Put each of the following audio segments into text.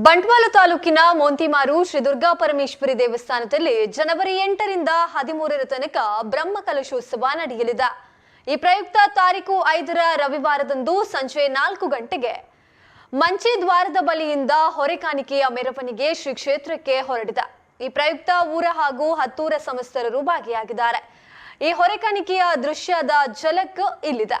ಬಂಟ್ವಾಳ ತಾಲೂಕಿನ ಮೋಂತಿಮಾರು ಶ್ರೀ ದುರ್ಗಾ ಪರಮೇಶ್ವರಿ ದೇವಸ್ಥಾನದಲ್ಲಿ ಜನವರಿ ಎಂಟರಿಂದ ಹದಿಮೂರರ ತನಕ ಬ್ರಹ್ಮ ಕಲಶೋತ್ಸವ ನಡೆಯಲಿದೆ. ಈ ಪ್ರಯುಕ್ತ ತಾರೀಕು ಐದರ ರವಿವಾರದಂದು ಸಂಜೆ ನಾಲ್ಕು ಗಂಟೆಗೆ ಮಂಚಿ ದ್ವಾರದ ಬಳಿಯಿಂದ ಹೊರೆಕಾಣಿಕೆಯ ಮೆರವಣಿಗೆ ಶ್ರೀ ಕ್ಷೇತ್ರಕ್ಕೆ ಹೊರಡಿದ. ಈ ಪ್ರಯುಕ್ತ ಊರ ಹಾಗೂ ಹತ್ತೂರ ಸಮಸ್ತರರು ಭಾಗಿಯಾಗಿದ್ದಾರೆ. ಈ ಹೊರೆಕಾಣಿಕೆಯ ದೃಶ್ಯದ ಝಲಕ್ ಇಲ್ಲಿದೆ.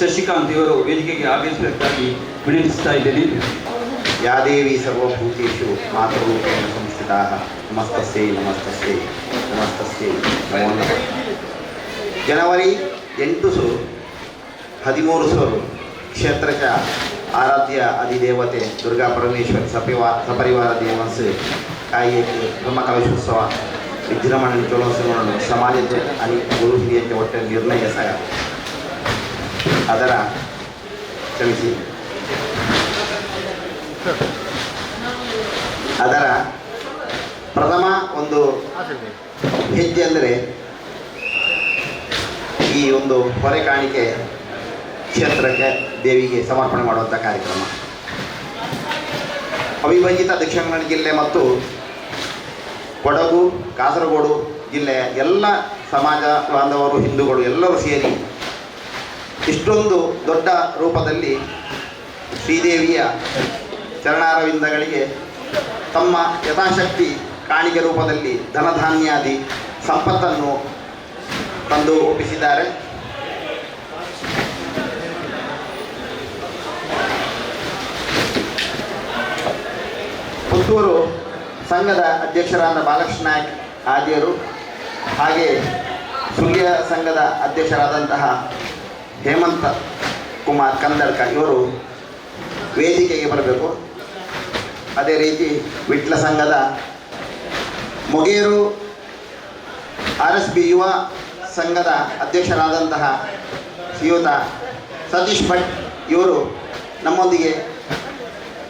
ಶಶಿಕಾಂತ್ ಇವರು ವೇದಿಕೆಗೆ ಆಗಮಿಸಬೇಕಾಗಿ ವಿನಂತಿಸ್ತಾ ಇದ್ದೇನೆ. ಯಾದೇವಿ ಸರ್ವಭೂತೇಶು ಮಾತೃರೂಪೇಣ ಸಂಸ್ಥಿತಾ ನಮಸ್ತಸ್ಯೈ ನಮಸ್ತಸ್ಯೈ ನಮಸ್ತಸ್ಯೈ. ನಮೋ ನಮಃ. ಜನವರಿ ಎಂಟು ಸು, ಹದಿಮೂರು ಸರು ಕ್ಷೇತ್ರಕ ಆರಾಧ್ಯ ಅಧಿದೇವತೆ ದುರ್ಗಾ ಪರಮೇಶ್ವರಿ ಸಪಿವಾ, ಸಪರಿವಾರ ದೇವನ್ಸ್ ಕಾಯಿಯಕ್ಕೆ ಬ್ರಹ್ಮಕಲಶೋತ್ಸವ ವಿಜೃಂಭಣೆ ಚಲೋತ್ಸವವನ್ನು ಸಮಾಜದ ಅನಿ ಗುರು ಹಿರಿಯಕ್ಕೆ ಒಟ್ಟೆ ನಿರ್ಣಯ ಅದರ ಕ್ಷಮಿಸಿ ಅದರ ಪ್ರಥಮ ಒಂದು ಹೆಜ್ಜೆ ಅಂದರೆ ಈ ಒಂದು ಹೊರೆ ಕಾಣಿಕೆ ಕ್ಷೇತ್ರಕ್ಕೆ ದೇವಿಗೆ ಸಮರ್ಪಣೆ ಮಾಡುವಂಥ ಕಾರ್ಯಕ್ರಮ. ಅವಿಭಜಿತ ದಕ್ಷಿಣ ಕನ್ನಡ ಜಿಲ್ಲೆ ಮತ್ತು ಕೊಡಗು, ಕಾಸರಗೋಡು ಜಿಲ್ಲೆಯ ಎಲ್ಲ ಸಮಾಜ ಬಾಂಧವರು, ಹಿಂದೂಗಳು ಎಲ್ಲರೂ ಸೇರಿ ಇಷ್ಟೊಂದು ದೊಡ್ಡ ರೂಪದಲ್ಲಿ ಶ್ರೀದೇವಿಯ ಚರಣಾರವಿಂದಗಳಿಗೆ ತಮ್ಮ ಯಥಾಶಕ್ತಿ ಕಾಣಿಕೆ ರೂಪದಲ್ಲಿ ಧನಧಾನ್ಯಾದಿ ಸಂಪತ್ತನ್ನು ತಂದು ಒಪ್ಪಿಸಿದ್ದಾರೆ. ಪುತ್ತೂರು ಸಂಘದ ಅಧ್ಯಕ್ಷರಾದ ಬಾಲಕೃಷ್ಣ ನಾಯಕ್ ಆದಿಯರು ಹಾಗೆ ಸುಳ್ಯ ಸಂಘದ ಅಧ್ಯಕ್ಷರಾದಂತಹ ಹೇಮಂತ ಕುಮಾರ್ ಕಂದರ್ಕ ಇವರು ವೇದಿಕೆಗೆ ಬರಬೇಕು. ಅದೇ ರೀತಿ ವಿಟ್ಲ ಸಂಘದ ಮೊಗೇರು ಆರ್ ಎಸ್ ಬಿ ಯುವ ಸಂಘದ ಅಧ್ಯಕ್ಷರಾದಂತಹ ಶ್ರೀಯುತ ಸತೀಶ್ ಭಟ್ ಇವರು ನಮ್ಮೊಂದಿಗೆ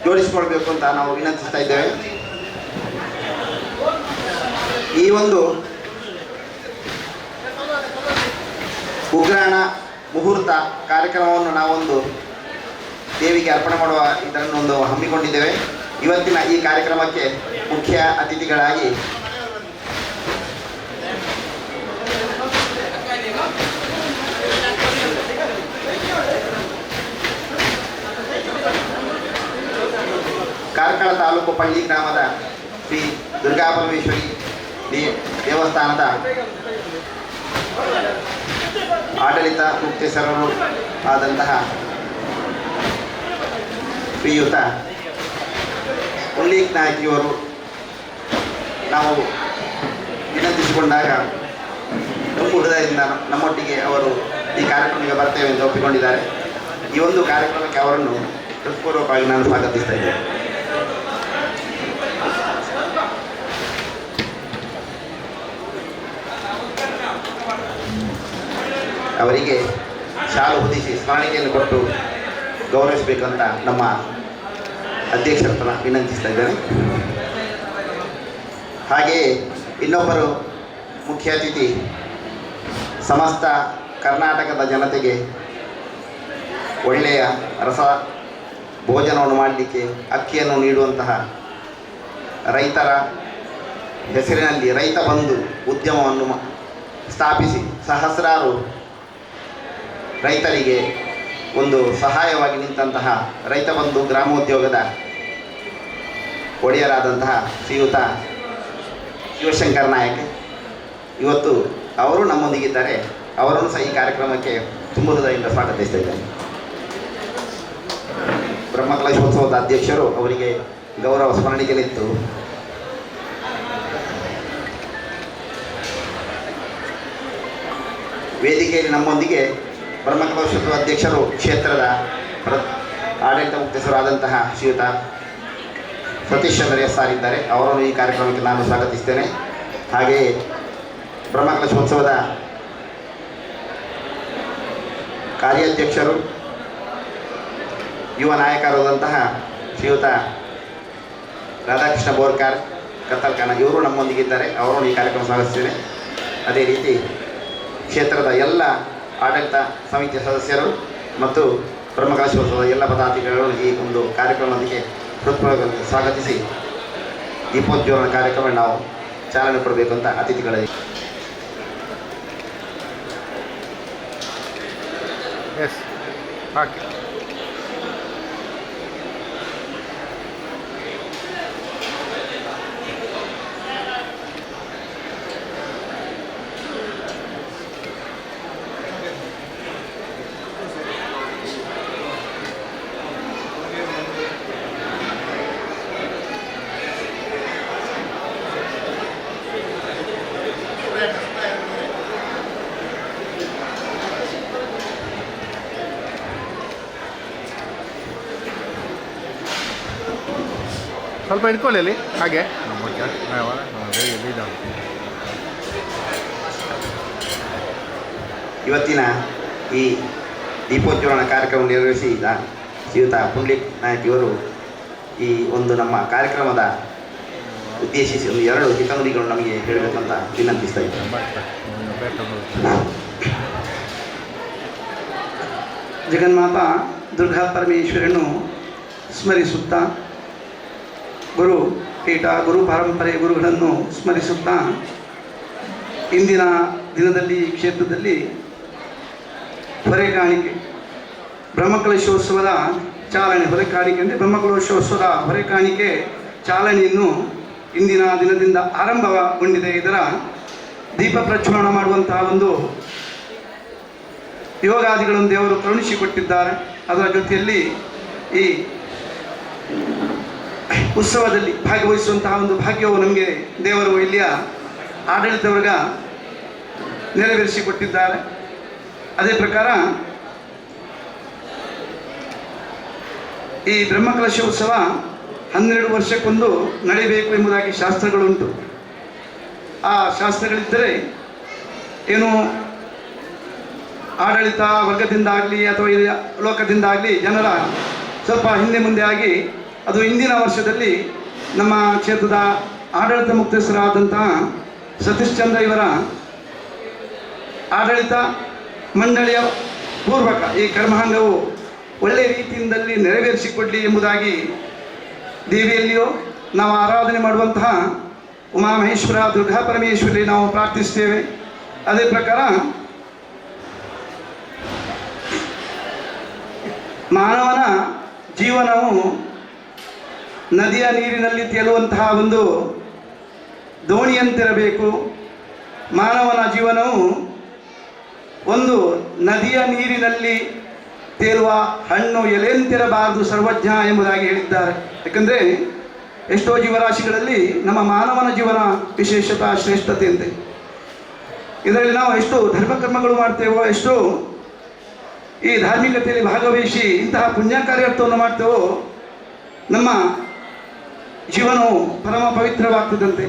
ಜೋಡಿಸಿಕೊಳ್ಬೇಕು ಅಂತ ನಾವು ವಿನಂತಿಸ್ತಾ ಇದ್ದೇವೆ. ಈ ಒಂದು ಉಗ್ರಾಣ ಮುಹೂರ್ತ ಕಾರ್ಯಕ್ರಮವನ್ನು ನಾವೊಂದು ದೇವಿಗೆ ಅರ್ಪಣೆ ಮಾಡುವ ಇದನ್ನೊಂದು ಹಮ್ಮಿಕೊಂಡಿದ್ದೇವೆ. ಇವತ್ತಿನ ಈ ಕಾರ್ಯಕ್ರಮಕ್ಕೆ ಮುಖ್ಯ ಅತಿಥಿಗಳಾಗಿ ಕಾರ್ಕಳ ತಾಲೂಕು ಪಳ್ಳಿ ಗ್ರಾಮದ ಶ್ರೀ ದುರ್ಗಾ ಪರಮೇಶ್ವರಿ ದೇ ದೇವಸ್ಥಾನದ ಆಡಳಿತ ಮುಕ್ತೇಶ್ವರರು ಆದಂತಹ ಶ್ರೀಯುತ ಉಳ್ಳೀಕ್ ನಾಯಕಿಯವರು ನಾವು ವಿನಂತಿಸಿಕೊಂಡಾಗ ತುಂಬ ಹೃದಯದಿಂದ ನಮ್ಮೊಟ್ಟಿಗೆ ಅವರು ಈ ಕಾರ್ಯಕ್ರಮಕ್ಕೆ ಬರ್ತೇವೆ ಎಂದು ಒಪ್ಪಿಕೊಂಡಿದ್ದಾರೆ. ಈ ಒಂದು ಕಾರ್ಯಕ್ರಮಕ್ಕೆ ಅವರನ್ನು ಹೃತ್ಪೂರ್ವಕವಾಗಿ ನಾನು ಸ್ವಾಗತಿಸ್ತಾ ಇದ್ದೇನೆ. ಅವರಿಗೆ ಶಾಲು ಹೊದಿಸಿ ಸ್ಮರಣಿಕೆಯನ್ನು ಕೊಟ್ಟು ಗೌರವಿಸಬೇಕಂತ ನಮ್ಮ ಅಧ್ಯಕ್ಷರ ಹತ್ರ ವಿನಂತಿಸ್ತಾ ಇದ್ದೇನೆ. ಹಾಗೆಯೇ ಇನ್ನೊಬ್ಬರು ಮುಖ್ಯ ಅತಿಥಿ ಸಮಸ್ತ ಕರ್ನಾಟಕದ ಜನತೆಗೆ ಒಳ್ಳೆಯ ರಸ ಭೋಜನವನ್ನು ಮಾಡಲಿಕ್ಕೆ ಅಕ್ಕಿಯನ್ನು ನೀಡುವಂತಹ ರೈತರ ಹೆಸರಿನಲ್ಲಿ ರೈತ ಬಂಧು ಉದ್ಯಮವನ್ನು ಸ್ಥಾಪಿಸಿ ಸಹಸ್ರಾರು ರೈತರಿಗೆ ಒಂದು ಸಹಾಯವಾಗಿ ನಿಂತಹ ರೈತ ಬಂಧು ಗ್ರಾಮೋದ್ಯೋಗದ ಒಡೆಯರಾದಂತಹ ಶ್ರೀಯುತ ಶಿವಶಂಕರ್ ನಾಯಕ್. ಇವತ್ತು ಅವರು ನಮ್ಮೊಂದಿಗಿದ್ದಾರೆ. ಅವರನ್ನು ಸಹ ಈ ಕಾರ್ಯಕ್ರಮಕ್ಕೆ ತುಂಬ ಹೃದಯದಿಂದ ಸ್ವಾಗತಿಸ್ತಾ ಇದ್ದಾರೆ ಬ್ರಹ್ಮಕಲಶೋತ್ಸವದ ಅಧ್ಯಕ್ಷರು ಅವರಿಗೆ ಗೌರವ ಸ್ಮರಣಿಗೆ ನಿಂತು ವೇದಿಕೆಯಲ್ಲಿ ನಮ್ಮೊಂದಿಗೆ ಬ್ರಹ್ಮಕಲಶೋತ್ಸವ ಅಧ್ಯಕ್ಷರು ಕ್ಷೇತ್ರದ ಪ್ರ ಆಡಳಿತ ಮುಖ್ಯಸ್ಥರಾದಂತಹ ಶ್ರೀಯುತ ಸತೀಶ್ ಚಂದ್ರ ಎಸ್ ಆರ್ ಇದ್ದಾರೆ. ಅವರನ್ನು ಈ ಕಾರ್ಯಕ್ರಮಕ್ಕೆ ನಾನು ಸ್ವಾಗತಿಸ್ತೇನೆ. ಹಾಗೆಯೇ ಬ್ರಹ್ಮಕಲಶೋತ್ಸವದ ಕಾರ್ಯಾಧ್ಯಕ್ಷರು, ಯುವ ನಾಯಕರಾದಂತಹ ಶ್ರೀಯುತ ರಾಧಾಕೃಷ್ಣ ಬೋರ್ಕಾರ್ ಕತ್ತಲ್ಕಾನ ಇವರು ನಮ್ಮೊಂದಿಗಿದ್ದಾರೆ. ಅವರನ್ನು ಈ ಕಾರ್ಯಕ್ರಮ ಸ್ವಾಗತಿಸ್ತೇನೆ. ಅದೇ ರೀತಿ ಕ್ಷೇತ್ರದ ಎಲ್ಲ ಆಡಳಿತ ಸಮಿತಿಯ ಸದಸ್ಯರು ಮತ್ತು ಬ್ರಹ್ಮಕಲಶೋತ್ಸವದ ಎಲ್ಲ ಪದಾಧಿಕಾರಿಗಳು ಈ ಒಂದು ಕಾರ್ಯಕ್ರಮದೊಂದಿಗೆ ಹೃತ್ಪೂರ್ವಕವಾಗಿ ಸ್ವಾಗತಿಸಿ ದೀಪೋಜ್ವಲನ ಕಾರ್ಯಕ್ರಮ ನಾವು ಚಾಲನೆ ಕೊಡಬೇಕು ಅಂತ ಅತಿಥಿಗಳಿಗೆ. ಎಸ್ ಹಾಕಿ. ಸ್ವಲ್ಪ ಇಟ್ಕೊಳ್ಳಿ ಅಲ್ಲಿ ಹಾಗೆ. ಇವತ್ತಿನ ಈ ದೀಪೋಜ್ವಲನ ಕಾರ್ಯಕ್ರಮ ನಿರ್ವಹಿಸಿದ ಶ್ರೀಯುತ ಪುಂಡ್ಲಿಕ್ ನಾಯಕ್ ಇವರು ಈ ಒಂದು ನಮ್ಮ ಕಾರ್ಯಕ್ರಮದ ಉದ್ದೇಶಿಸಿ ಒಂದು ಎರಡು ಹಿತನುಡಿಗಳು ನಮಗೆ ಹೇಳಬೇಕಂತ ವಿನಂತಿಸ್ತಾ ಇದ್ದೇನೆ. ಜಗನ್ಮಾತ ದುರ್ಗಾ ಪರಮೇಶ್ವರನು ಸ್ಮರಿಸುತ್ತಾ ಗುರು ಪೀಠ, ಗುರು ಪರಂಪರೆ, ಗುರುಗಳನ್ನು ಸ್ಮರಿಸುತ್ತಾ ಇಂದಿನ ದಿನದಲ್ಲಿ, ಈ ಕ್ಷೇತ್ರದಲ್ಲಿ ಹೊರೆಕಾಣಿಕೆ ಬ್ರಹ್ಮಕಲಶೋತ್ಸವದ ಚಾಲನೆ, ಹೊರೆ ಕಾಣಿಕೆ ಅಂದರೆ ಬ್ರಹ್ಮಕಲಶೋತ್ಸವದ ಹೊರೆಕಾಣಿಕೆ ಚಾಲನೆಯನ್ನು ಇಂದಿನ ದಿನದಿಂದ ಆರಂಭಗೊಂಡಿದೆ. ಇದರ ದೀಪ ಪ್ರಜ್ವಲನ ಮಾಡುವಂತಹ ಒಂದು ಯೋಗಾದಿಗಳನ್ನು ದೇವರು ಕರುಣಿಸಿಕೊಟ್ಟಿದ್ದಾರೆ. ಅದರ ಜೊತೆಯಲ್ಲಿ ಈ ಉತ್ಸವದಲ್ಲಿ ಭಾಗವಹಿಸುವಂತಹ ಒಂದು ಭಾಗ್ಯವು ನಮಗೆ ದೇವರು ಇಲ್ಲಿಯ ಆಡಳಿತ ವರ್ಗ ನೆರವೇರಿಸಿಕೊಟ್ಟಿದ್ದಾರೆ. ಅದೇ ಪ್ರಕಾರ ಈ ಬ್ರಹ್ಮಕಲಶೋತ್ಸವ ಹನ್ನೆರಡು ವರ್ಷಕ್ಕೊಂದು ನಡೆಯಬೇಕು ಎಂಬುದಾಗಿ ಶಾಸ್ತ್ರಗಳುಂಟು. ಆ ಶಾಸ್ತ್ರಗಳಿದ್ದರೆ ಏನು ಆಡಳಿತ ವರ್ಗದಿಂದಾಗಲಿ ಅಥವಾ ಲೋಕದಿಂದಾಗಲಿ ಜನರ ಸ್ವಲ್ಪ ಹಿಂದೆ ಮುಂದೆ ಆಗಿ ಅದು ಇಂದಿನ ವರ್ಷದಲ್ಲಿ ನಮ್ಮ ಕ್ಷೇತ್ರದ ಆಡಳಿತ ಮುಕ್ತಸ್ಥರಾದಂತಹ ಸತೀಶ್ ಚಂದ್ರ ಇವರ ಆಡಳಿತ ಮಂಡಳಿಯ ಪೂರ್ವಕ ಈ ಕರ್ಮಾಂಗವು ಒಳ್ಳೆಯ ರೀತಿಯಿಂದಲ್ಲಿ ನೆರವೇರಿಸಿಕೊಡಲಿ ಎಂಬುದಾಗಿ ದೇವಿಯಲ್ಲಿಯೂ ನಾವು ಆರಾಧನೆ ಮಾಡುವಂತಹ ಉಮಾಮಹೇಶ್ವರ, ದುರ್ಗಾ ಪರಮೇಶ್ವರಿ ನಾವು ಪ್ರಾರ್ಥಿಸ್ತೇವೆ ಅದೇ ಪ್ರಕಾರ ಮಾನವನ ಜೀವನವು ನದಿಯ ನೀರಿನಲ್ಲಿ ತೇಲುವಂತಹ ಒಂದು ದೋಣಿಯಂತಿರಬೇಕು. ಮಾನವನ ಜೀವನವು ಒಂದು ನದಿಯ ನೀರಿನಲ್ಲಿ ತೇಲುವ ಹಣ್ಣು ಎಲೆಯಂತಿರಬಾರದು ಸರ್ವಜ್ಞ ಎಂಬುದಾಗಿ ಹೇಳಿದ್ದಾರೆ. ಯಾಕಂದರೆ ಎಷ್ಟೋ ಜೀವರಾಶಿಗಳಲ್ಲಿ ನಮ್ಮ ಮಾನವನ ಜೀವನ ವಿಶೇಷತಾ ಶ್ರೇಷ್ಠತೆ ಅಂತೆ. ಇದರಲ್ಲಿ ನಾವು ಎಷ್ಟು ಧರ್ಮಕರ್ಮಗಳು ಮಾಡ್ತೇವೋ, ಎಷ್ಟು ಈ ಧಾರ್ಮಿಕತೆಯಲ್ಲಿ ಭಾಗವಹಿಸಿ ಇಂತಹ ಪುಣ್ಯ ಕಾರ್ಯಾರ್ಥವನ್ನು ಮಾಡ್ತೇವೋ, ನಮ್ಮ ಜೀವನವು ಪರಮ ಪವಿತ್ರವಾಗ್ತದಂತೆ.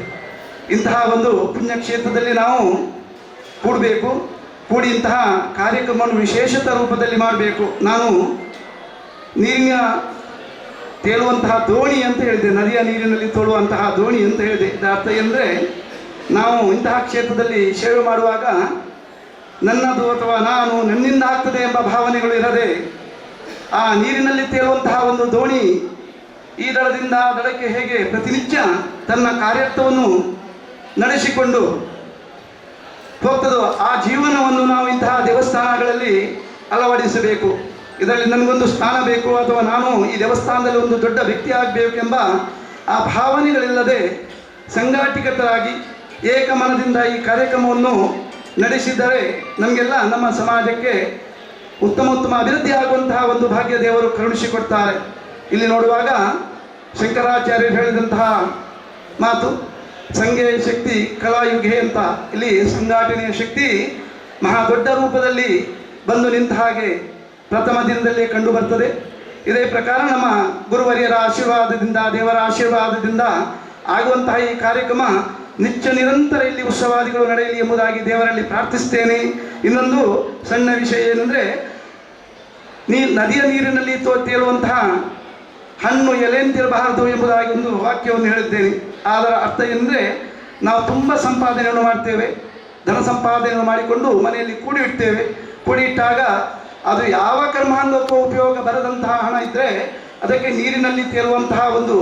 ಇಂತಹ ಒಂದು ಪುಣ್ಯಕ್ಷೇತ್ರದಲ್ಲಿ ನಾವು ಕೂಡಬೇಕು. ಕೂಡಿ ಇಂತಹ ಕಾರ್ಯಕ್ರಮವನ್ನು ವಿಶೇಷತ ರೂಪದಲ್ಲಿ ಮಾಡಬೇಕು. ನಾನು ನೀರಿನ ತೇಲುವಂತಹ ದೋಣಿ ಅಂತ ಹೇಳಿದೆ. ನದಿಯ ನೀರಿನಲ್ಲಿ ತೋಳುವಂತಹ ದೋಣಿ ಅಂತ ಹೇಳಿದೆ. ಇದರ ಅರ್ಥ ಎಂದರೆ ನಾವು ಇಂತಹ ಕ್ಷೇತ್ರದಲ್ಲಿ ಸೇವೆ ಮಾಡುವಾಗ ನನ್ನದು ಅಥವಾ ನಾನು ನನ್ನಿಂದ ಆಗ್ತದೆ ಎಂಬ ಭಾವನೆಗಳು ಇರದೆ, ಆ ನೀರಿನಲ್ಲಿ ತೇಲುವಂತಹ ಒಂದು ದೋಣಿ ಈ ದಳದಿಂದ ಆ ದಳಕ್ಕೆ ಹೇಗೆ ಪ್ರತಿನಿತ್ಯ ತನ್ನ ಕಾರ್ಯತ್ವವನ್ನು ನಡೆಸಿಕೊಂಡು ಹೋಗ್ತದೋ ಆ ಜೀವನವನ್ನು ನಾವು ಇಂತಹ ದೇವಸ್ಥಾನಗಳಲ್ಲಿ ಅಳವಡಿಸಬೇಕು. ಇದರಲ್ಲಿ ನನಗೊಂದು ಸ್ಥಾನ ಬೇಕು ಅಥವಾ ನಾನು ಈ ದೇವಸ್ಥಾನದಲ್ಲಿ ಒಂದು ದೊಡ್ಡ ವ್ಯಕ್ತಿ ಆಗಬೇಕೆಂಬ ಆ ಭಾವನೆಗಳಿಲ್ಲದೆ ಸಂಘಟಿಕತರಾಗಿ ಏಕಮನದಿಂದ ಈ ಕಾರ್ಯಕ್ರಮವನ್ನು ನಡೆಸಿದರೆ ನಮಗೆಲ್ಲ ನಮ್ಮ ಸಮಾಜಕ್ಕೆ ಉತ್ತಮ ಉತ್ತಮ ಅಭಿವೃದ್ಧಿ ಆಗುವಂತಹ ಒಂದು ಭಾಗ್ಯ ದೇವರು ಕರುಣಿಸಿಕೊಡ್ತಾರೆ. ಇಲ್ಲಿ ನೋಡುವಾಗ ಶಂಕರಾಚಾರ್ಯರು ಹೇಳಿದಂತಹ ಮಾತು ಸಂಘೆಯ ಶಕ್ತಿ ಕಲಾಯುಗೆ ಅಂತ. ಇಲ್ಲಿ ಸಂಘಟನೆಯ ಶಕ್ತಿ ಮಹಾ ದೊಡ್ಡ ರೂಪದಲ್ಲಿ ಬಂದು ನಿಂತ ಹಾಗೆ ಪ್ರಥಮ ದಿನದಲ್ಲೇ ಕಂಡು ಬರ್ತದೆ. ಇದೇ ಪ್ರಕಾರ ನಮ್ಮ ಗುರುವರಿಯರ ಆಶೀರ್ವಾದದಿಂದ, ದೇವರ ಆಶೀರ್ವಾದದಿಂದ ಆಗುವಂತಹ ಈ ಕಾರ್ಯಕ್ರಮ ನಿತ್ಯ ನಿರಂತರ ಇಲ್ಲಿ ಉತ್ಸವಾದಿಗಳು ನಡೆಯಲಿ ಎಂಬುದಾಗಿ ದೇವರಲ್ಲಿ ಪ್ರಾರ್ಥಿಸ್ತೇನೆ ಇನ್ನೊಂದು ಸಣ್ಣ ವಿಷಯ ಏನಂದರೆ, ನೀ ನದಿಯ ನೀರಿನಲ್ಲಿ ತೋ ತೇಲುವಂತಹ ಹಣ್ಣು ಎಲೆಂತಿರಬಾರದು ಎಂಬುದಾಗಿ ಒಂದು ವಾಕ್ಯವನ್ನು ಹೇಳಿದ್ದೇನೆ ಅದರ ಅರ್ಥ ಎಂದರೆ, ನಾವು ತುಂಬ ಸಂಪಾದನೆಯನ್ನು ಮಾಡ್ತೇವೆ. ಧನ ಸಂಪಾದನೆಯನ್ನು ಮಾಡಿಕೊಂಡು ಮನೆಯಲ್ಲಿ ಕೂಡಿ ಇಡ್ತೇವೆ. ಕೂಡಿ ಇಟ್ಟಾಗ ಅದು ಯಾವ ಕರ್ಮಾಂಗಕ್ಕೂ ಉಪಯೋಗ ಬರದಂತಹ ಹಣ ಇದ್ದರೆ ಅದಕ್ಕೆ ನೀರಿನಲ್ಲಿ ತೇಲುವಂತಹ ಒಂದು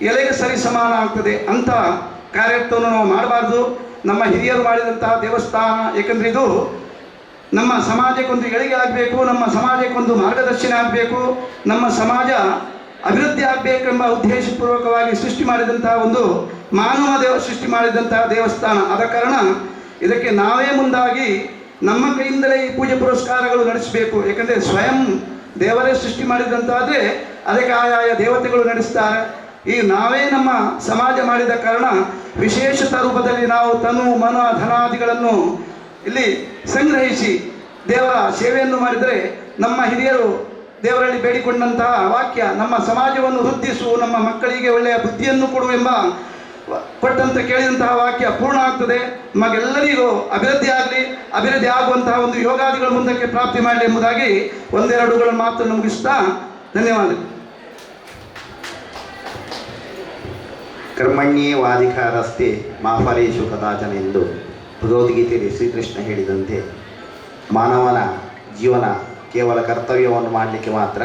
ಎಲೆಗೆ ಸರಿ ಸಮಾನ ಆಗ್ತದೆ. ಅಂತ ಕಾರ್ಯತ್ವವನ್ನು ನಾವು ಮಾಡಬಾರ್ದು. ನಮ್ಮ ಹಿರಿಯರು ಮಾಡಿದಂತಹ ದೇವಸ್ಥಾನ, ಏಕೆಂದರೆ ಇದು ನಮ್ಮ ಸಮಾಜಕ್ಕೊಂದು ಎಳಿಗೆ ಆಗಬೇಕು ನಮ್ಮ ಸಮಾಜಕ್ಕೊಂದು ಮಾರ್ಗದರ್ಶನ ಆಗಬೇಕು, ನಮ್ಮ ಸಮಾಜ ಅಭಿವೃದ್ಧಿ ಆಗಬೇಕೆಂಬ ಉದ್ದೇಶಪೂರ್ವಕವಾಗಿ ಸೃಷ್ಟಿ ಮಾಡಿದಂತಹ ಒಂದು ಮಾನವ ದೇವ ಸೃಷ್ಟಿ ಮಾಡಿದಂತಹ ದೇವಸ್ಥಾನ. ಆದ ಕಾರಣ ಇದಕ್ಕೆ ನಾವೇ ಮುಂದಾಗಿ ನಮ್ಮ ಕೈಯಿಂದಲೇ ಈ ಪೂಜೆ ಪುರಸ್ಕಾರಗಳು ನಡೆಸಬೇಕು. ಯಾಕಂದರೆ ಸ್ವಯಂ ದೇವರೇ ಸೃಷ್ಟಿ ಮಾಡಿದಂತಾದರೆ ಅದಕ್ಕೆ ಆಯಾಯ ದೇವತೆಗಳು ನಡೆಸ್ತಾರೆ. ಈ ನಾವೇ ನಮ್ಮ ಸಮಾಜ ಮಾಡಿದ ಕಾರಣ ವಿಶೇಷತ ರೂಪದಲ್ಲಿ ನಾವು ತನು, ಮನ, ಧನಾದಿಗಳನ್ನು ಇಲ್ಲಿ ಸಂಗ್ರಹಿಸಿ ದೇವರ ಸೇವೆಯನ್ನು ಮಾಡಿದರೆ ನಮ್ಮ ಹಿರಿಯರು ದೇವರಲ್ಲಿ ಬೇಡಿಕೊಂಡಂತಹ ವಾಕ್ಯ, ನಮ್ಮ ಸಮಾಜವನ್ನು ವೃದ್ಧಿಸು, ನಮ್ಮ ಮಕ್ಕಳಿಗೆ ಒಳ್ಳೆಯ ಬುದ್ಧಿಯನ್ನು ಕೊಡು ಎಂಬ ಕೊಟ್ಟಂತೆ ಕೇಳಿದಂತಹ ವಾಕ್ಯ ಪೂರ್ಣ ಆಗ್ತದೆ. ನಮಗೆಲ್ಲರಿಗೂ ಅಭಿವೃದ್ಧಿ ಆಗಲಿ, ಅಭಿವೃದ್ಧಿ ಆಗುವಂತಹ ಒಂದು ಯೋಗಾದಿಗಳು ಮುಂದಕ್ಕೆ ಪ್ರಾಪ್ತಿ ಮಾಡಲಿ ಎಂಬುದಾಗಿ ಒಂದೆರಡುಗಳ ಮಾತನ್ನು ಮುಗಿಸ್ತಾ ಧನ್ಯವಾದ ಕರ್ಮಣ್ಯೇ ವಾಧಿಕಾರಸ್ತೆ ಮಾಫಲೇಶು ಕದಾಚನ ಎಂದು ಭಗವದ್ಗೀತೆಯಲ್ಲಿ ಶ್ರೀಕೃಷ್ಣ ಹೇಳಿದಂತೆ ಮಾನವನ ಜೀವನ ಕೇವಲ ಕರ್ತವ್ಯವನ್ನು ಮಾಡಲಿಕ್ಕೆ ಮಾತ್ರ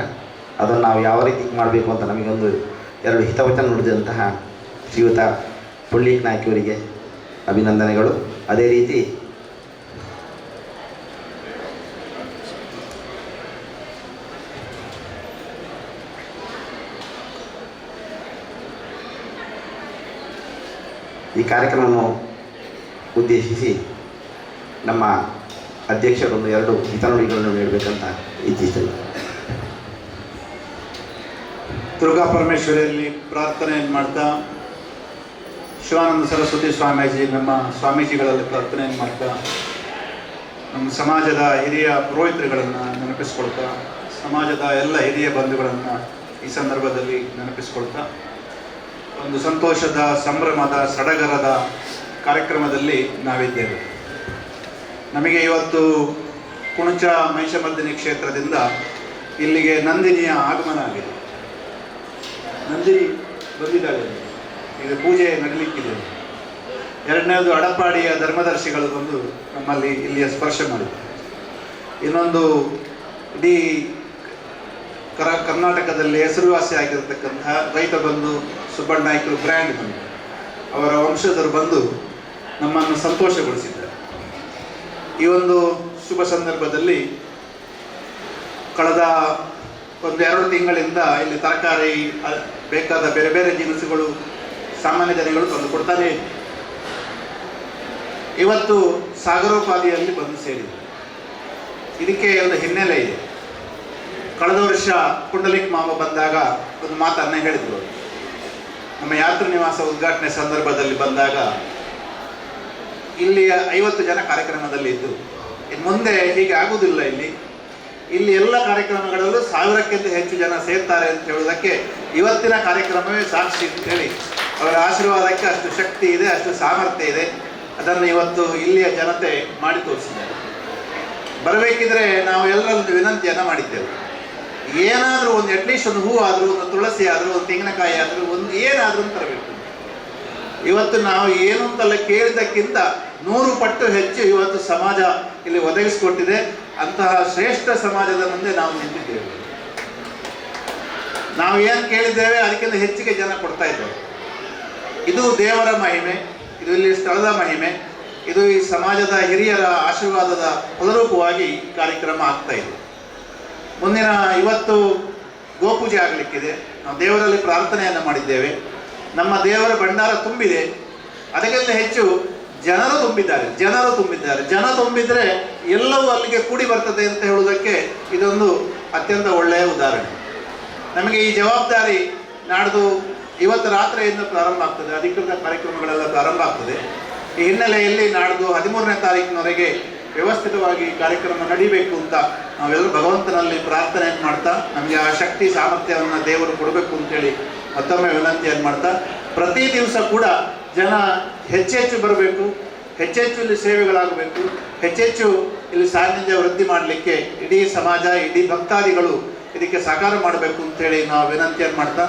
ಅದನ್ನು ನಾವು ಯಾವ ರೀತಿ ಮಾಡಬೇಕು ಅಂತ ನಮಗೊಂದು ಎರಡು ಹಿತವಚನ ನುಡಿದಂತಹ ಶ್ರೀಯುತ ಪುಳ್ಳಿಕ್ ನಾಯ್ಕಿಯವರಿಗೆ ಅಭಿನಂದನೆಗಳು. ಅದೇ ರೀತಿ ಈ ಕಾರ್ಯಕ್ರಮವನ್ನು ಉದ್ದೇಶಿಸಿ ನಮ್ಮ ಅಧ್ಯಕ್ಷರೊಂದು ಎರಡು ಹಿತನುಡಿಗಳನ್ನು ನೀಡಬೇಕಂತ ಇಚ್ಛಿಸ್ತೇನೆ ದುರ್ಗಾ ಪರಮೇಶ್ವರಿಯಲ್ಲಿ ಪ್ರಾರ್ಥನೆಯನ್ನು ಮಾಡ್ತಾ, ಶಿವಾನಂದ ಸರಸ್ವತಿ ಸ್ವಾಮೀಜಿ ನಮ್ಮ ಸ್ವಾಮೀಜಿಗಳಲ್ಲಿ ಪ್ರಾರ್ಥನೆಯನ್ನು ಮಾಡ್ತಾ, ನಮ್ಮ ಸಮಾಜದ ಹಿರಿಯ ಪುರೋಹಿತರುಗಳನ್ನು ನೆನಪಿಸ್ಕೊಳ್ತಾ, ಸಮಾಜದ ಎಲ್ಲ ಹಿರಿಯ ಬಂಧುಗಳನ್ನು ಈ ಸಂದರ್ಭದಲ್ಲಿ ನೆನಪಿಸ್ಕೊಳ್ತಾ, ಒಂದು ಸಂತೋಷದ, ಸಂಭ್ರಮದ, ಸಡಗರದ ಕಾರ್ಯಕ್ರಮದಲ್ಲಿ ನಾವಿದ್ದೇವೆ. ನಮಗೆ ಇವತ್ತು ಕುಣಚ ಮಹಿಷಮರ್ದಿನಿ ಕ್ಷೇತ್ರದಿಂದ ಇಲ್ಲಿಗೆ ನಂದಿನಿಯ ಆಗಮನ ಆಗಿದೆ. ನಂದಿನಿ ಬಂದಿದ್ದಾಳೆ. ಇದು ಪೂಜೆ ನಡೀಲಿಕ್ಕಿದೆ. ಎರಡನೇದು ಅಡಪಾಡಿಯ ಧರ್ಮದರ್ಶಿಗಳು ಬಂದು ನಮ್ಮಲ್ಲಿ ಇಲ್ಲಿಯ ಸ್ಪರ್ಶ ಮಾಡಿದ್ದಾರೆ ಇನ್ನೊಂದು ಇಡೀ ಕರ, ಕರ್ನಾಟಕದಲ್ಲಿ ಹೆಸರುವಾಸಿ ಆಗಿರತಕ್ಕಂತಹ ರೈತ ಬಂಧು ಸುಬ್ಬಣ್ಣಾಯ್ಕರು ಬ್ರ್ಯಾಂಡ್ ಬಂದು, ಅವರ ವಂಶದರು ಬಂದು ನಮ್ಮನ್ನು ಸಂತೋಷಗೊಳಿಸಿದ್ದಾರೆ. ಈ ಒಂದು ಶುಭ ಸಂದರ್ಭದಲ್ಲಿ ಕಳೆದ ಒಂದು ಎರಡು ತಿಂಗಳಿಂದ ಇಲ್ಲಿ ತರಕಾರಿ ಬೇಕಾದ ಬೇರೆ ಬೇರೆ ದಿನಸುಗಳು ಸಾಮಾನ್ಯ ಜನಗಳು ತಂದು ಕೊಡ್ತಾರೆ. ಇವತ್ತು ಸಾಗರೋಪಾದಿಯಲ್ಲಿ ಬಂದು ಸೇರಿದೆ. ಇದಕ್ಕೆ ಒಂದು ಹಿನ್ನೆಲೆ ಇದೆ. ಕಳೆದ ವರ್ಷ ಕುಂಡಲಿಕ್ ಮಾಮ ಬಂದಾಗ ಒಂದು ಮಾತನ್ನ ಹೇಳಿದ್ರು. ನಮ್ಮ ಯಾತ್ರಿ ನಿವಾಸ ಉದ್ಘಾಟನೆ ಸಂದರ್ಭದಲ್ಲಿ ಬಂದಾಗ ಇಲ್ಲಿ ಐವತ್ತು ಜನ ಕಾರ್ಯಕ್ರಮದಲ್ಲಿ ಇದ್ದರು ಇನ್ನು ಮುಂದೆ ಹೀಗೆ ಆಗುವುದಿಲ್ಲ ಇಲ್ಲಿ. ಇಲ್ಲಿ ಎಲ್ಲ ಕಾರ್ಯಕ್ರಮಗಳಲ್ಲೂ ಸಾವಿರಕ್ಕಿಂತ ಹೆಚ್ಚು ಜನ ಸೇರ್ತಾರೆ ಅಂತ ಹೇಳೋದಕ್ಕೆ ಇವತ್ತಿನ ಕಾರ್ಯಕ್ರಮವೇ ಸಾಕ್ಷಿ ಅಂತ ಹೇಳಿ ಅವರ ಆಶೀರ್ವಾದಕ್ಕೆ ಅಷ್ಟು ಶಕ್ತಿ ಇದೆ, ಅಷ್ಟು ಸಾಮರ್ಥ್ಯ ಇದೆ. ಅದನ್ನು ಇವತ್ತು ಇಲ್ಲಿಯ ಜನತೆ ಮಾಡಿ ತೋರಿಸಿದ್ದಾರೆ. ಬರಬೇಕಿದ್ರೆ ನಾವು ಎಲ್ಲರೊಂದು ವಿನಂತಿಯನ್ನು ಮಾಡಿದ್ದೇವೆ. ಏನಾದರೂ ಒಂದು ಅಟ್ಲೀಸ್ಟ್ ಒಂದು ಹೂ ಆದರೂ ಒಂದು ತುಳಸಿ ಆದರೂ ಒಂದು ತೆಂಗಿನಕಾಯಿ ಆದರೂ ಒಂದು ಏನಾದರೂ ತರಬೇಕು. ಇವತ್ತು ನಾವು ಏನು ಅಂತಲ್ಲ ಕೇಳಿದ್ದಕ್ಕಿಂತ ನೂರು ಪಟ್ಟು ಹೆಚ್ಚು ಇವತ್ತು ಸಮಾಜ ಇಲ್ಲಿ ಒದಗಿಸಿಕೊಟ್ಟಿದೆ. ಅಂತಹ ಶ್ರೇಷ್ಠ ಸಮಾಜದ ಮುಂದೆ ನಾವು ನಿಂತಿದ್ದೇವೆ. ನಾವು ಏನು ಕೇಳಿದ್ದೇವೆ? ಅದಕ್ಕಿಂತ ಹೆಚ್ಚಿಗೆ ಜನ ಕೊಡ್ತಾ ಇದ್ದೇವೆ ಇದು ದೇವರ ಮಹಿಮೆ. ಇದು ಇಲ್ಲಿ ಸ್ಥಳದ ಮಹಿಮೆ. ಇದು ಈ ಸಮಾಜದ ಹಿರಿಯರ ಆಶೀರ್ವಾದದ ಫಲರೂಪವಾಗಿ ಕಾರ್ಯಕ್ರಮ ಆಗ್ತಾ ಇದೆ. ಮುಂದಿನ ಇವತ್ತು ಗೋಪೂಜೆ ಆಗಲಿಕ್ಕಿದೆ. ನಾವು ದೇವರಲ್ಲಿ ಪ್ರಾರ್ಥನೆಯನ್ನು ಮಾಡಿದ್ದೇವೆ. ನಮ್ಮ ದೇವರ ಭಂಡಾರ ತುಂಬಿದೆ. ಅದಕ್ಕಿಂತ ಹೆಚ್ಚು ಜನರು ತುಂಬಿದ್ದಾರೆ ಜನರು ತುಂಬಿದ್ದಾರೆ. ಜನ ತುಂಬಿದ್ರೆ ಎಲ್ಲವೂ ಅಲ್ಲಿಗೆ ಕೂಡಿ ಬರ್ತದೆ ಅಂತ ಹೇಳುವುದಕ್ಕೆ ಇದೊಂದು ಅತ್ಯಂತ ಒಳ್ಳೆಯ ಉದಾಹರಣೆ. ನಮಗೆ ಈ ಜವಾಬ್ದಾರಿ ನಾಡ್ದು ಇವತ್ತು ರಾತ್ರಿಯಿಂದ ಪ್ರಾರಂಭ ಆಗ್ತದೆ, ಅಧಿಕೃತ ಕಾರ್ಯಕ್ರಮಗಳೆಲ್ಲ ಪ್ರಾರಂಭ ಆಗ್ತದೆ. ಈ ಹಿನ್ನೆಲೆಯಲ್ಲಿ ನಾಡ್ದು ಹದಿಮೂರನೇ ತಾರೀಕಿನವರೆಗೆ ವ್ಯವಸ್ಥಿತವಾಗಿ ಕಾರ್ಯಕ್ರಮ ನಡೀಬೇಕು ಅಂತ ನಾವೆಲ್ಲರೂ ಭಗವಂತನಲ್ಲಿ ಪ್ರಾರ್ಥನೆ ಮಾಡ್ತಾ, ನಮಗೆ ಆ ಶಕ್ತಿ ಸಾಮರ್ಥ್ಯವನ್ನು ದೇವರು ಕೊಡಬೇಕು ಅಂತೇಳಿ ಮತ್ತೊಮ್ಮೆ ಏನು ಮಾಡ್ತಾ, ಪ್ರತಿ ದಿವಸ ಕೂಡ ಜನ ಹೆಚ್ಚೆಚ್ಚು ಬರಬೇಕು, ಹೆಚ್ಚೆಚ್ಚು ಇಲ್ಲಿ ಸೇವೆಗಳಾಗಬೇಕು, ಹೆಚ್ಚೆಚ್ಚು ಇಲ್ಲಿ ಸಾನ್ನಿಧ್ಯ ವೃದ್ಧಿ ಮಾಡಲಿಕ್ಕೆ ಇಡೀ ಸಮಾಜ, ಇಡೀ ಭಕ್ತಾದಿಗಳು ಇದಕ್ಕೆ ಸಹಕಾರ ಮಾಡಬೇಕು ಅಂತೇಳಿ ನಾವು ವಿನಂತಿಯನ್ನು ಮಾಡ್ತಾ,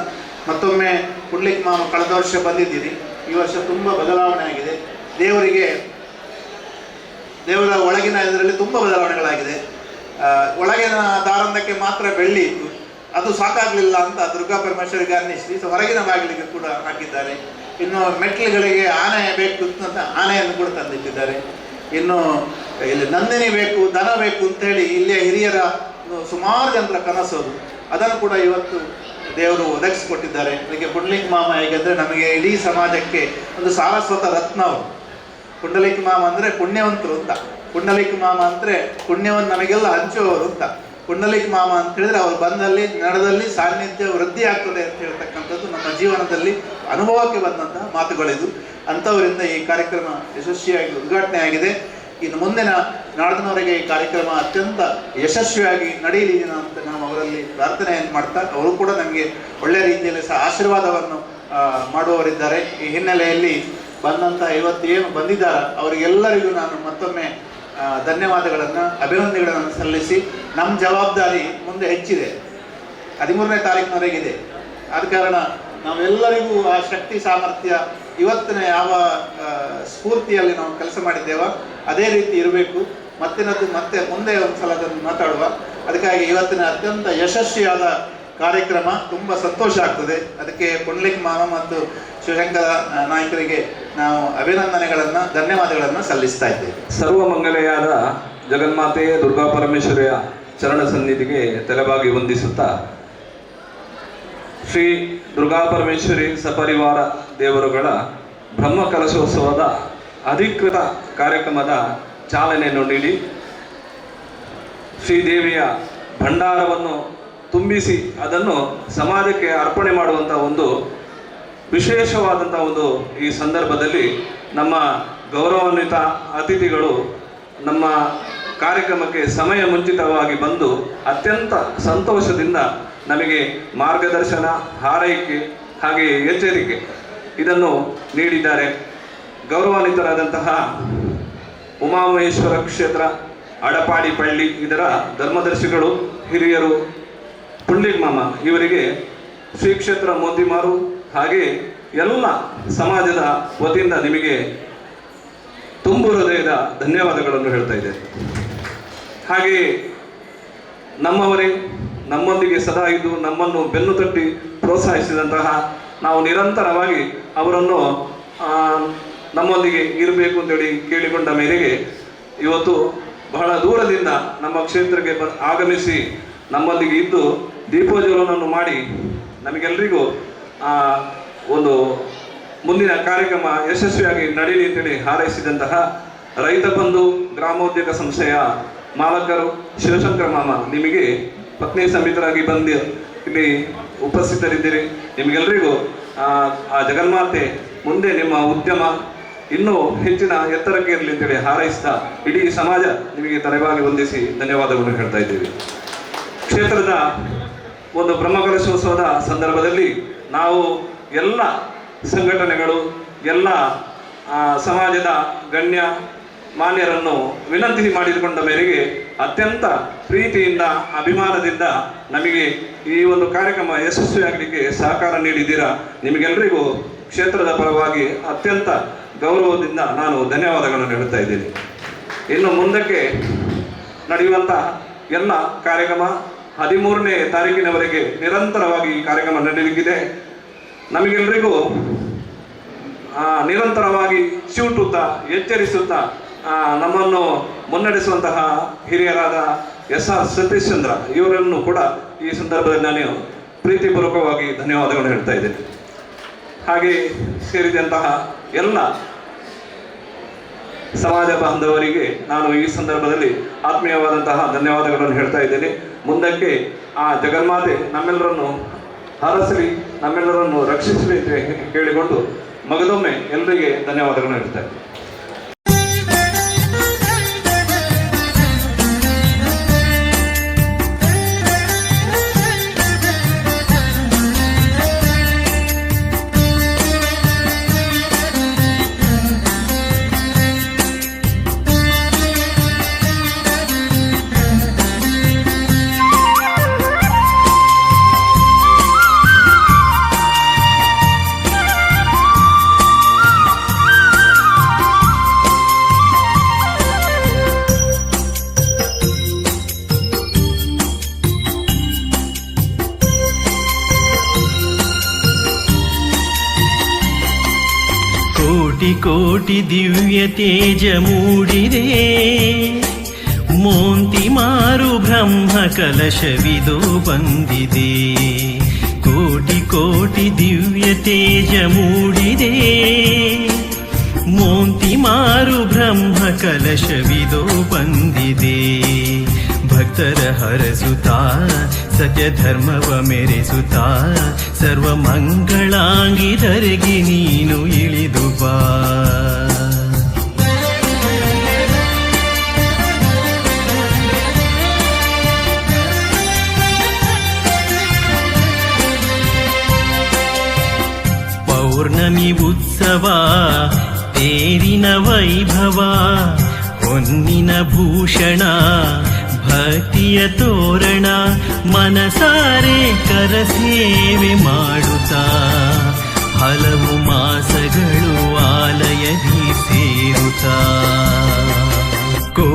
ಮತ್ತೊಮ್ಮೆ ಕುಡ್ಲಿಕ್ಕೆ ಮಾಮ ಕಳೆದ ವರ್ಷ ಬಂದಿದ್ದೀರಿ, ಈ ವರ್ಷ ತುಂಬ ಬದಲಾವಣೆ ಆಗಿದೆ, ದೇವರಿಗೆ, ದೇವರ ಒಳಗಿನ ಇದರಲ್ಲಿ ತುಂಬ ಬದಲಾವಣೆಗಳಾಗಿದೆ ಒಳಗಿನ ದಾರಂದಕ್ಕೆ ಮಾತ್ರ ಬೆಳ್ಳಿ ಇತ್ತು ಅದು ಸಾಕಾಗಲಿಲ್ಲ ಅಂತ ದುರ್ಗಾ ಪರಮೇಶ್ವರಿ ಅನ್ನಿಸಿ ಸೊ ಹೊರಗಿನ ಬಾಗಿಲಿಗೆ ಕೂಡ ಹಾಕಿದ್ದಾರೆ. ಇನ್ನು ಮೆಟ್ಲುಗಳಿಗೆ ಆನೆ ಬೇಕು ಅಂತ ಆನೆಯನ್ನು ಕೂಡ ತಂದಿಟ್ಟಿದ್ದಾರೆ. ಇನ್ನು ಇಲ್ಲಿ ನಂದಿನಿ ಬೇಕು, ದನ ಬೇಕು ಅಂತ ಹೇಳಿ ಇಲ್ಲಿಯ ಹಿರಿಯರ ಸುಮಾರು ಜನರ ಕನಸು ಅದು. ಅದನ್ನು ಕೂಡ ಇವತ್ತು ದೇವರು ಒದಗಿಸಿಕೊಟ್ಟಿದ್ದಾರೆ. ಅದಕ್ಕೆ ಪುಂಡಲಿಕ್ ಮಾಮ ಹೇಗೆಂದರೆ ನಮಗೆ ಇಡೀ ಸಮಾಜಕ್ಕೆ ಒಂದು ಸಾರಸ್ವತ ರತ್ನ ಅವರು. ಪುಂಡಲಿಕ್ ಮಾಮ ಅಂದರೆ ಪುಣ್ಯವಂತರು ಅಂತ. ಪುಂಡಲಿಕ್ ಮಾಮ ಅಂದರೆ ಪುಣ್ಯವನ್ನು ನಮಗೆಲ್ಲ ಹಂಚುವವರು ಅಂತ. ಪುಂಡಲಿಕ ಮಾಮ ಅಂತ ಹೇಳಿದ್ರೆ ಅವ್ರು ಬಂದಲ್ಲಿ, ನಡೆದಲ್ಲಿ ಸಾನ್ನಿಧ್ಯ ವೃದ್ಧಿ ಆಗ್ತದೆ ಅಂತ ಹೇಳ್ತಕ್ಕಂಥದ್ದು ನಮ್ಮ ಜೀವನದಲ್ಲಿ ಅನುಭವಕ್ಕೆ ಬಂದಂತಹ ಮಾತುಗಳಿದು. ಅಂಥವರಿಂದ ಈ ಕಾರ್ಯಕ್ರಮ ಯಶಸ್ವಿಯಾಗಿ ಉದ್ಘಾಟನೆ ಆಗಿದೆ. ಇನ್ನು ಮುಂದಿನ ನಾಡಿನವರೆಗೆ ಈ ಕಾರ್ಯಕ್ರಮ ಅತ್ಯಂತ ಯಶಸ್ವಿಯಾಗಿ ನಡೆಯಲಿ ಅಂತ ನಾವು ಅವರಲ್ಲಿ ಪ್ರಾರ್ಥನೆಯನ್ನು ಮಾಡ್ತಾ, ಅವರು ಕೂಡ ನಮಗೆ ಒಳ್ಳೆಯ ರೀತಿಯಲ್ಲಿ ಸಹ ಆಶೀರ್ವಾದವನ್ನು ಮಾಡುವವರಿದ್ದಾರೆ. ಈ ಹಿನ್ನೆಲೆಯಲ್ಲಿ ಬಂದಂಥ ಇವತ್ತು ಏನು ಬಂದಿದ್ದಾರೆ, ಅವರಿಗೆಲ್ಲರಿಗೂ ನಾನು ಮತ್ತೊಮ್ಮೆ ಧನ್ಯವಾದಗಳನ್ನು, ಅಭಿನಂದನೆಗಳನ್ನು ಸಲ್ಲಿಸಿ ನಮ್ಮ ಜವಾಬ್ದಾರಿ ಮುಂದೆ ಹೆಚ್ಚಿದೆ. ಹದಿಮೂರನೇ ತಾರೀಕಿನವರೆಗಿದೆ ಆದ ಕಾರಣ ನಾವೆಲ್ಲರಿಗೂ ಆ ಶಕ್ತಿ, ಸಾಮರ್ಥ್ಯ ಇವತ್ತಿನ ಯಾವ ಸ್ಫೂರ್ತಿಯಲ್ಲಿ ನಾವು ಕೆಲಸ ಮಾಡಿದ್ದೇವೋ ಅದೇ ರೀತಿ ಇರಬೇಕು. ಮತ್ತಿನದ್ದು ಮತ್ತೆ ಮುಂದೆ ಒಂದು ಸಲ ಅದನ್ನು ಮಾತಾಡುವ. ಅದಕ್ಕಾಗಿ ಇವತ್ತಿನ ಅತ್ಯಂತ ಯಶಸ್ವಿಯಾದ ಕಾರ್ಯಕ್ರಮ ತುಂಬ ಸಂತೋಷ ಆಗ್ತದೆ. ಅದಕ್ಕೆ ಪುಂಡ್ಲಿಕ್ ಮಾಮ ಮತ್ತು ಶಿವಶಂಕರ ನಾಯಕರಿಗೆ ನಾವು ಅಭಿನಂದನೆಗಳನ್ನು, ಧನ್ಯವಾದಗಳನ್ನು ಸಲ್ಲಿಸ್ತಾ ಇದ್ದೇವೆ. ಸರ್ವಮಂಗಲೆಯಾದ ಜಗನ್ಮಾತೆಯ ದುರ್ಗಾ ಪರಮೇಶ್ವರಿಯ ಚರಣ ಸನ್ನಿಧಿಗೆ ತಲೆಬಾಗಿ ವಂದಿಸುತ್ತಾ ಶ್ರೀ ದುರ್ಗಾ ಪರಮೇಶ್ವರಿ ಸಪರಿವಾರ ದೇವರುಗಳ ಬ್ರಹ್ಮ ಕಲಶೋತ್ಸವದ ಅಧಿಕೃತ ಕಾರ್ಯಕ್ರಮದ ಚಾಲನೆಯನ್ನು ನೀಡಿ ಶ್ರೀದೇವಿಯ ಭಂಡಾರವನ್ನು ತುಂಬಿಸಿ ಅದನ್ನು ಸಮಾಜಕ್ಕೆ ಅರ್ಪಣೆ ಮಾಡುವಂಥ ಒಂದು ವಿಶೇಷವಾದಂಥ ಒಂದು ಈ ಸಂದರ್ಭದಲ್ಲಿ ನಮ್ಮ ಗೌರವಾನ್ವಿತ ಅತಿಥಿಗಳು ನಮ್ಮ ಕಾರ್ಯಕ್ರಮಕ್ಕೆ ಸಮಯ ಮುಂಚಿತವಾಗಿ ಬಂದು ಅತ್ಯಂತ ಸಂತೋಷದಿಂದ ನಮಗೆ ಮಾರ್ಗದರ್ಶನ, ಹಾರೈಕೆ ಹಾಗೆ ಎಚ್ಚರಿಕೆ ಇದನ್ನು ನೀಡಿದ್ದಾರೆ. ಗೌರವಾನ್ವಿತರಾದಂತಹ ಉಮಾಮಹೇಶ್ವರ ಕ್ಷೇತ್ರ ಅಡಪಾಡಿ ಪಳ್ಳಿ ಇದರ ಧರ್ಮದರ್ಶಿಗಳು, ಹಿರಿಯರು ಪುಂಡಿಗ್ ಮಾಮ ಇವರಿಗೆ ಶ್ರೀ ಕ್ಷೇತ್ರ ಮೋತಿಮಾರು ಹಾಗೆ ಎಲ್ಲ ಸಮಾಜದ ವತಿಯಿಂದ ನಿಮಗೆ ತುಂಬು ಹೃದಯದ ಧನ್ಯವಾದಗಳನ್ನು ಹೇಳ್ತಾ ಇದ್ದೇನೆ. ಹಾಗೆ ನಮ್ಮವರೇ, ನಮ್ಮೊಂದಿಗೆ ಸದಾ ಇದ್ದು ನಮ್ಮನ್ನು ಬೆನ್ನು ತಟ್ಟಿ ಪ್ರೋತ್ಸಾಹಿಸಿದಂತಹ ನಾವು ನಿರಂತರವಾಗಿ ಅವರನ್ನು ನಮ್ಮೊಂದಿಗೆ ಇರಬೇಕು ಅಂತೇಳಿ ಕೇಳಿಕೊಂಡ ಮೇರೆಗೆ ಇವತ್ತು ಬಹಳ ದೂರದಿಂದ ನಮ್ಮ ಕ್ಷೇತ್ರಕ್ಕೆ ಆಗಮಿಸಿ ನಮ್ಮೊಂದಿಗೆ ಇದ್ದು ದೀಪೋಜ್ವಲನವನ್ನು ಮಾಡಿ ನಮಗೆಲ್ಲರಿಗೂ ಒಂದು ಮುಂದಿನ ಕಾರ್ಯಕ್ರಮ ಯಶಸ್ವಿಯಾಗಿ ನಡೀಲಿ ಅಂತೇಳಿ ಹಾರೈಸಿದಂತಹ ರೈತ ಬಂಧು ಗ್ರಾಮೋದ್ಯೋಗ ಸಂಸ್ಥೆಯ ಮಾಲಕರು ಶಿವಶಂಕರ ಮಾಮ, ನಿಮಗೆ ಪತ್ನಿ ಸಮೇತರಾಗಿ ಬಂದು ಇಲ್ಲಿ ಉಪಸ್ಥಿತರಿದ್ದೀರಿ. ನಿಮಗೆಲ್ಲರಿಗೂ ಆ ಆ ಜಗನ್ಮಾತೆ ಮುಂದೆ ನಿಮ್ಮ ಉದ್ಯಮ ಇನ್ನೂ ಹೆಚ್ಚಿನ ಎತ್ತರಕ್ಕೆ ಇರಲಿ ಅಂತೇಳಿ ಹಾರೈಸ್ತಾ ಇಡೀ ಸಮಾಜ ನಿಮಗೆ ತಲೆಬಾಗಿ ವಂದಿಸಿ ಧನ್ಯವಾದಗಳನ್ನು ಹೇಳ್ತಾ ಇದ್ದೀವಿ. ಕ್ಷೇತ್ರದ ಒಂದು ಬ್ರಹ್ಮಕಲಶೋತ್ಸವದ ಸಂದರ್ಭದಲ್ಲಿ ನಾವು ಎಲ್ಲ ಸಂಘಟನೆಗಳು, ಎಲ್ಲ ಸಮಾಜದ ಗಣ್ಯ ಮಾನ್ಯರನ್ನು ವಿನಂತಿ ಮಾಡಿಕೊಂಡ ಮೇರೆಗೆ ಅತ್ಯಂತ ಪ್ರೀತಿಯಿಂದ, ಅಭಿಮಾನದಿಂದ ನಮಗೆ ಈ ಒಂದು ಕಾರ್ಯಕ್ರಮ ಯಶಸ್ವಿಯಾಗಲಿಕ್ಕೆ ಸಹಕಾರ ನೀಡಿದ್ದೀರಾ ನಿಮಗೆಲ್ಲರಿಗೂ ಕ್ಷೇತ್ರದ ಪರವಾಗಿ ಅತ್ಯಂತ ಗೌರವದಿಂದ ನಾನು ಧನ್ಯವಾದಗಳನ್ನು ನೀಡುತ್ತಾ ಇದ್ದೀನಿ. ಇನ್ನು ಮುಂದಕ್ಕೆ ನಡೆಯುವಂಥ ಎಲ್ಲ ಕಾರ್ಯಕ್ರಮ ಹದಿಮೂರನೇ ತಾರೀಕಿನವರೆಗೆ ನಿರಂತರವಾಗಿ ಈ ಕಾರ್ಯಕ್ರಮ ನಡೆಯಲಿಕ್ಕಿದೆ. ನಮಗೆಲ್ಲರಿಗೂ ನಿರಂತರವಾಗಿ ಚಿವುಟುತ್ತಾ, ಎಚ್ಚರಿಸುತ್ತಾ ನಮ್ಮನ್ನು ಮುನ್ನಡೆಸುವಂತಹ ಹಿರಿಯರಾದ ಎಸ್ ಆರ್ ಸತೀಶ್ ಚಂದ್ರ ಇವರನ್ನು ಕೂಡ ಈ ಸಂದರ್ಭದಲ್ಲಿ ನಾನು ಪ್ರೀತಿಪೂರ್ವಕವಾಗಿ ಧನ್ಯವಾದಗಳನ್ನು ಹೇಳ್ತಾ ಇದ್ದೇನೆ. ಹಾಗೆ ಸೇರಿದಂತಹ ಎಲ್ಲ ಸಮಾಜ ಬಾಂಧವರಿಗೆ ನಾನು ಈ ಸಂದರ್ಭದಲ್ಲಿ ಆತ್ಮೀಯವಾದಂತಹ ಧನ್ಯವಾದಗಳನ್ನು ಹೇಳ್ತಾ ಇದ್ದೇನೆ. ಮುಂದಕ್ಕೆ ಆ ಜಗನ್ಮಾತೆ ನಮ್ಮೆಲ್ಲರನ್ನು ಹರಸಲಿ, ನಮ್ಮೆಲ್ಲರನ್ನು ರಕ್ಷಿಸಲಿ ಅಂತ ಕೇಳಿಕೊಂಡು ಮಗದೊಮ್ಮೆ ಎಲ್ಲರಿಗೆ ಧನ್ಯವಾದಗಳನ್ನು ಹೇಳ್ತಾ ಕೋಟಿ ದಿವ್ಯ ತೇಜ ಮೂಡಿದೆ. ಮೋಂತಿ ಮಾರು ಬ್ರಹ್ಮ ಕಲಶವಿದು ಬಂದಿದೆ. ಕೋಟಿ ಕೋಟಿ ದಿವ್ಯ ತೇಜ ಮೂಡಿದೆ. ಮೋಂತಿ ಮಾರು ಬ್ರಹ್ಮ ಕಲಶವಿದು ಬಂದಿದೆ. ಭಕ್ತರ ಹರಸುತ್ತಾ, ಸತ್ಯ ಧರ್ಮವ ಮೆರೆಸುತ್ತಾ, ಸರ್ವ ಮಂಗಳಾಂಗಿ ಧರೆಗೆ ನೀನು ಇಳಿದು ಬಾ. ಪೌರ್ಣಮಿ ಉತ್ಸವ, ತೇರಿನ ವೈಭವ, ಹೊನ್ನಿನ ಭೂಷಣ ಭಕ್ತಿಯ ತೋರಣ ಮನಸಾರೆ ಕರಸೇವೆ ಮಾಡುತ್ತಾ. ಹಲವು ಮಾಸಗಳು ಆಲಯದಿ ಸೇರುತ್ತಾ.